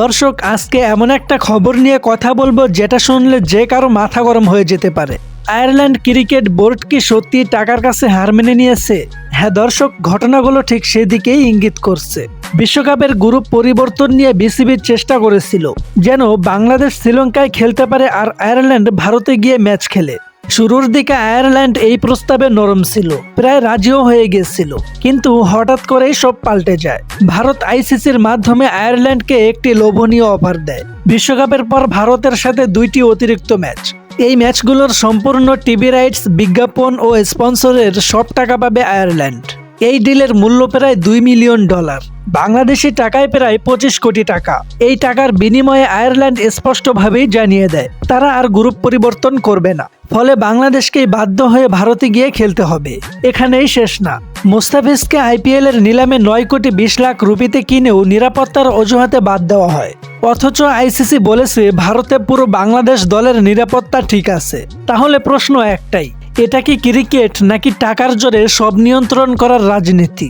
দর্শক, আজকে এমন একটা খবর নিয়ে কথা বলব যেটা শুনলে যে কারও মাথা গরম হয়ে যেতে পারে। আয়ারল্যান্ড ক্রিকেট বোর্ড কি সত্যি টাকার কাছে হার মেনে নিয়েছে? হ্যাঁ দর্শক, ঘটনাগুলো ঠিক সেদিকেই ইঙ্গিত করছে। বিশ্বকাপের গ্রুপ পরিবর্তন নিয়ে বিসিবির চেষ্টা করেছিল। যেন বাংলাদেশ শ্রীলঙ্কায় খেলতে পারে আর আয়ারল্যান্ড ভারতে গিয়ে ম্যাচ খেলে। শুরুর দিকে আয়ারল্যান্ড এই প্রস্তাবে নরম ছিল, প্রায় রাজিও হয়ে গেছিল। কিন্তু হঠাৎ করেই সব পাল্টে যায়। ভারত আইসিসির মাধ্যমে আয়ারল্যান্ডকে একটি লোভনীয় অফার দেয়। বিশ্বকাপের পর ভারতের সাথে দুইটি অতিরিক্ত ম্যাচ। এই ম্যাচগুলোর সম্পূর্ণ টিভি রাইটস বিজ্ঞাপন ও স্পন্সরের সব টাকা পাবে আয়ারল্যান্ড। এই ডিলের মূল্য প্রায় দুই মিলিয়ন ডলার। বাংলাদেশি টাকায় প্রায় পঁচিশ কোটি টাকা। এই টাকার বিনিময়ে আয়ারল্যান্ড স্পষ্টভাবেই জানিয়ে দেয়, তারা আর গ্রুপ পরিবর্তন করবে না। ফলে বাংলাদেশকেই বাধ্য হয়ে ভারতে গিয়ে খেলতে হবে। এখানেই শেষ না। মুস্তাফিজকে আইপিএল এর নিলামে নয় কোটি বিশ লাখ রুপিতে কিনেও নিরাপত্তার অজুহাতে বাদ দেওয়া হয়। অথচ আইসিসি বলেছে, ভারতে পুরো বাংলাদেশ দলের নিরাপত্তা ঠিক আছে। তাহলে প্রশ্ন একটাই এটা কি ক্রিকেট নাকি টাকার জোরে সব নিয়ন্ত্রণ করার রাজনীতি?